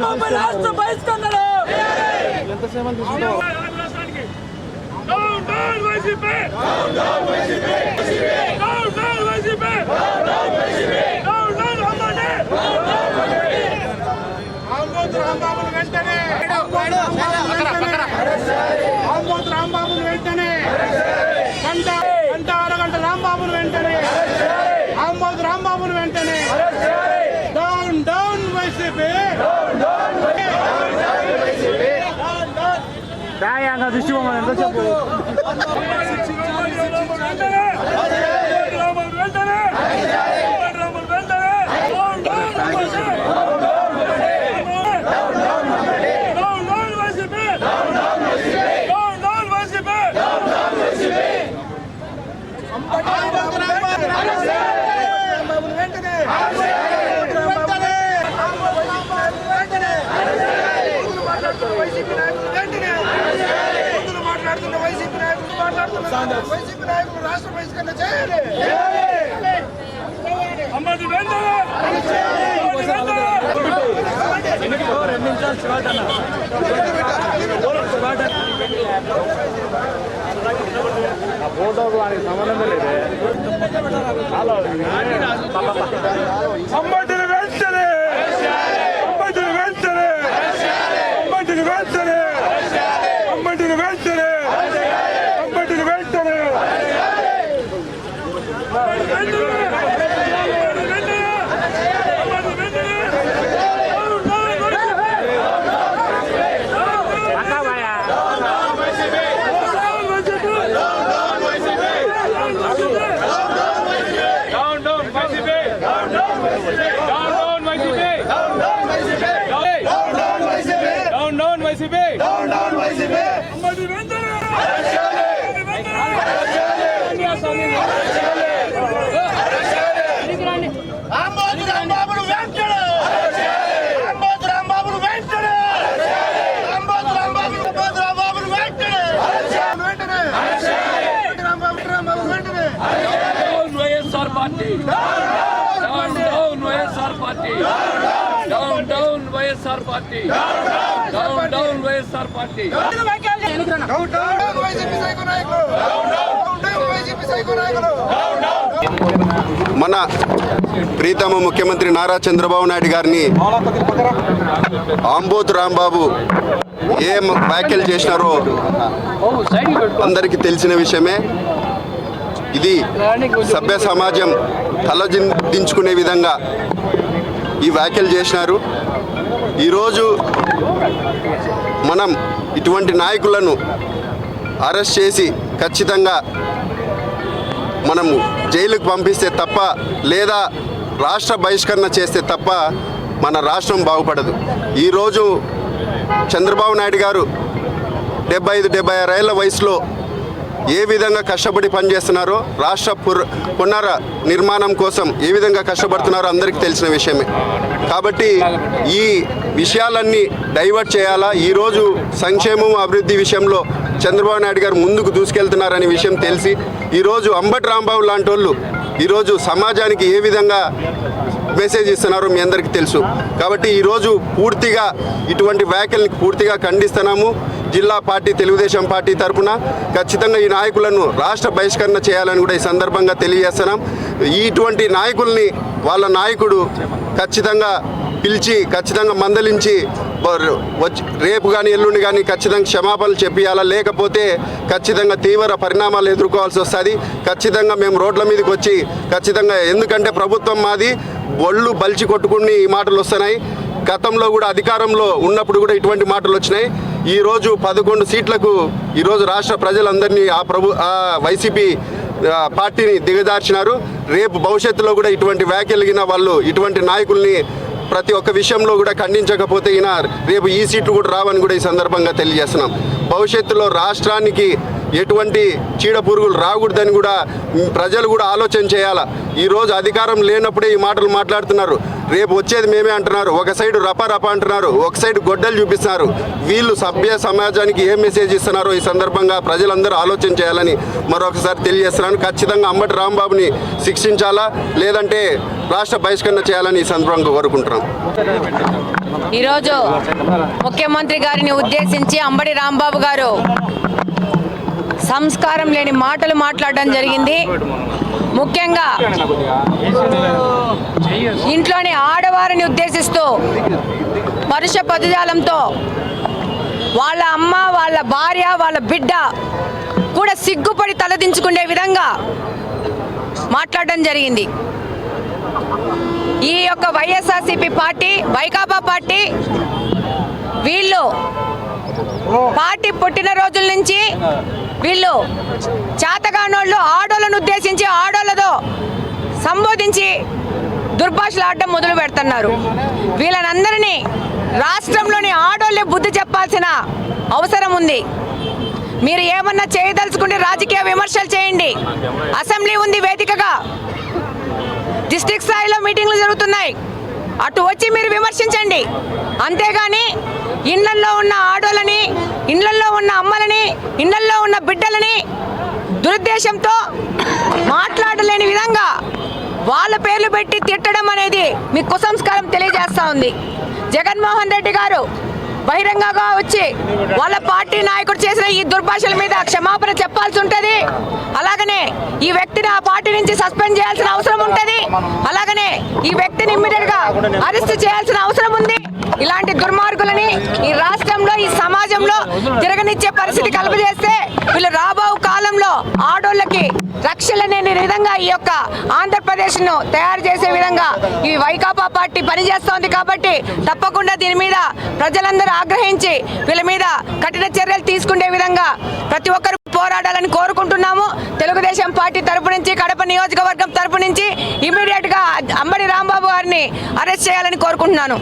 రాష్ట్రంపై రాష్ట్ర బహిష్కరణలు Down, YCP YCP నాయకులు రాష్ట్ర బహిష్కరణ చేయాలి. అమ్మది వెంటనే. అమ్మటిని వెంటనే. YCP down down YCP down down YCP down down YSR party. Down down YSR party. Down down YCP psycho నాయకులు డౌన్ డౌన్ వైసీపీ సైకో నాయకులు మన ప్రీతమ ముఖ్యమంత్రి నారా చంద్రబాబు నాయుడు గారిని ఆంబోత్ రాంబాబు ఏం వ్యాఖ్యలు చేసినారో అందరికీ తెలిసిన విషయమే. ఇది సభ్య సమాజం తలదించుకునే విధంగా ఈ వ్యాఖ్యలు చేసినారు. ఈరోజు మనం ఇటువంటి నాయకులను అరెస్ట్ చేసి ఖచ్చితంగా మనము జైలుకు పంపిస్తే తప్ప లేదా రాష్ట్ర బహిష్కరణ చేస్తే తప్ప మన రాష్ట్రం బాగుపడదు. ఈరోజు చంద్రబాబు నాయుడు గారు డెబ్బై ఐదు డెబ్బై ఆరు ఏళ్ళ వయసులో ఏ విధంగా కష్టపడి పనిచేస్తున్నారో రాష్ట్ర పుర్ పునర నిర్మాణం కోసం ఏ విధంగా కష్టపడుతున్నారో అందరికీ తెలిసిన విషయమే. కాబట్టి ఈ విషయాలన్నీ డైవర్ట్ చేయాలా? ఈరోజు సంక్షేమం అభివృద్ధి విషయంలో చంద్రబాబు నాయుడు గారు ముందుకు దూసుకెళ్తున్నారనే విషయం తెలిసి ఈరోజు అంబటి రాంబాబు లాంటి వాళ్ళు ఈరోజు సమాజానికి ఏ విధంగా మెసేజ్ ఇస్తున్నారో మీ అందరికీ తెలుసు. కాబట్టి ఈరోజు పూర్తిగా ఇటువంటి వ్యాఖ్యల్ని పూర్తిగా ఖండిస్తున్నాము. జిల్లా పార్టీ తెలుగుదేశం పార్టీ తరఫున ఖచ్చితంగా ఈ నాయకులను రాష్ట్ర బహిష్కరణ చేయాలని కూడా ఈ సందర్భంగా తెలియజేస్తున్నాం. ఇటువంటి నాయకుల్ని వాళ్ళ నాయకుడు ఖచ్చితంగా పిలిచి ఖచ్చితంగా మందలించి రేపు కానీ ఎల్లుండి కానీ ఖచ్చితంగా క్షమాపణలు చెప్పియాలా? లేకపోతే ఖచ్చితంగా తీవ్ర పరిణామాలు ఎదుర్కోవాల్సి వస్తుంది. ఖచ్చితంగా మేము రోడ్ల మీదకి వచ్చి ఖచ్చితంగా ఎందుకంటే ప్రభుత్వం మాది ఒళ్ళు బలిచి కొట్టుకుని ఈ మాటలు వస్తున్నాయి. గతంలో కూడా అధికారంలో ఉన్నప్పుడు కూడా ఇటువంటి మాటలు వచ్చినాయి. ఈరోజు పదకొండు సీట్లకు ఈరోజు రాష్ట్ర ప్రజలందరినీ ఆ ప్రభు ఆ వైసీపీ పార్టీని దిగదార్చినారు రేపు భవిష్యత్తులో కూడా ఇటువంటి వ్యాఖ్యలిగిన వాళ్ళు ఇటువంటి నాయకుల్ని ప్రతి ఒక్క విషయంలో కూడా ఖండించకపోతే ఈయన రేపు ఈ సీట్లు కూడా రావని కూడా ఈ సందర్భంగా తెలియజేస్తున్నాం. భవిష్యత్తులో రాష్ట్రానికి ఎటువంటి చీడ పురుగులు రాకూడదని కూడా ప్రజలు కూడా ఆలోచన చేయాలా? ఈరోజు అధికారం లేనప్పుడే ఈ మాటలు మాట్లాడుతున్నారు. రేపు వచ్చేది మేమే అంటున్నారు. ఒక సైడ్ రప రప అంటున్నారు. ఒక సైడ్ గొడ్డలు చూపిస్తున్నారు. వీళ్ళు సభ్య సమాజానికి ఏం మెసేజ్ ఇస్తున్నారో ఈ సందర్భంగా ప్రజలందరూ ఆలోచన చేయాలని మరొకసారి తెలియజేస్తున్నాను. ఖచ్చితంగా అంబటి రాంబాబుని శిక్షించాలా? లేదంటే రాష్ట్ర బహిష్కరణ చేయాలని ఈ సందర్భంగా కోరుకుంటున్నాం. ఈరోజు ముఖ్యమంత్రి గారిని ఉద్దేశించి అంబడి రాంబాబు గారు సంస్కారం లేని మాటలు మాట్లాడడం జరిగింది. ముఖ్యంగా ఇంట్లోనే వారిని ఉద్దేశిస్తూ వరుష పదజాలంతో వాళ్ళ అమ్మ వాళ్ళ భార్య వాళ్ళ బిడ్డ కూడా సిగ్గుపడి తలదించుకునే విధంగా మాట్లాడడం జరిగింది. ఈ యొక్క వైఎస్ఆర్సీపీ పార్టీ వైకాపా పార్టీ వీళ్ళు పార్టీ పుట్టిన రోజుల నుంచి వీళ్ళు చేతగానోళ్ళు ఆడోళ్ళను ఉద్దేశించి ఆడోళ్ళతో సంబోధించి దుర్భాషలు ఆడడం మొదలు పెడుతున్నారు. వీళ్ళనందరినీ రాష్ట్రంలోని ఆడోళ్ళే బుద్ధి చెప్పాల్సిన అవసరం ఉంది. మీరు ఏమన్నా చేయదలుచుకుంటే రాజకీయ విమర్శలు చేయండి. అసెంబ్లీ ఉంది వేదికగా. డిస్టిక్ స్థాయిలో మీటింగ్లు జరుగుతున్నాయి. అటు వచ్చి మీరు విమర్శించండి. అంతేగాని ఇళ్ళల్లో ఉన్న ఆడోళ్ళని ఇళ్ళల్లో ఉన్న అమ్మలని ఇళ్ళల్లో ఉన్న బిడ్డలని దురుద్దేశంతో మాట్లాడలేని విధంగా వాళ్ళ పేర్లు పెట్టి తిట్టడం అనేది మీ కుసంస్కారం తెలియజేస్తా ఉంది. జగన్మోహన్ రెడ్డి గారు బహిరంగంగా వచ్చి వాళ్ళ పార్టీ నాయకుడు చేసిన ఈ దుర్భాషల మీద క్షమాపణ చెప్పాల్సి ఉంటుంది. అలాగనే ఈ వ్యక్తిని ఆ పార్టీ నుంచి సస్పెండ్ చేయాల్సిన అవసరం ఉంటుంది. అలాగనే ఈ వ్యక్తిని ఇమ్మీడియట్గా అరెస్ట్ చేయాల్సిన అవసరం ఉంది. ఇలాంటి దుర్మార్గులని ఈ రాష్ట్రంలో ఈ సమాజంలో తిరగనిచ్చే పరిస్థితి కలుగజేస్తే వీళ్ళు రాబో కాలంలో ఆడోళ్ళకి రక్షణ లేని విధంగా ఈ యొక్క ఆంధ్రప్రదేశ్ను తయారు చేసే విధంగా ఈ వైకాపా పార్టీ పనిచేస్తోంది కాబట్టి తప్పకుండా దీని మీద ప్రజలందరూ ఆగ్రహించి వీళ్ళ మీద కఠిన చర్యలు తీసుకునే విధంగా ప్రతి ఒక్కరు పోరాడాలని కోరుకుంటున్నాము. తెలుగుదేశం పార్టీ తరపు నుంచి కడప నియోజకవర్గం తరపు నుంచి ఇమీడియట్గా అంబడి రాంబాబు గారిని అరెస్ట్ చేయాలని కోరుకుంటున్నాను.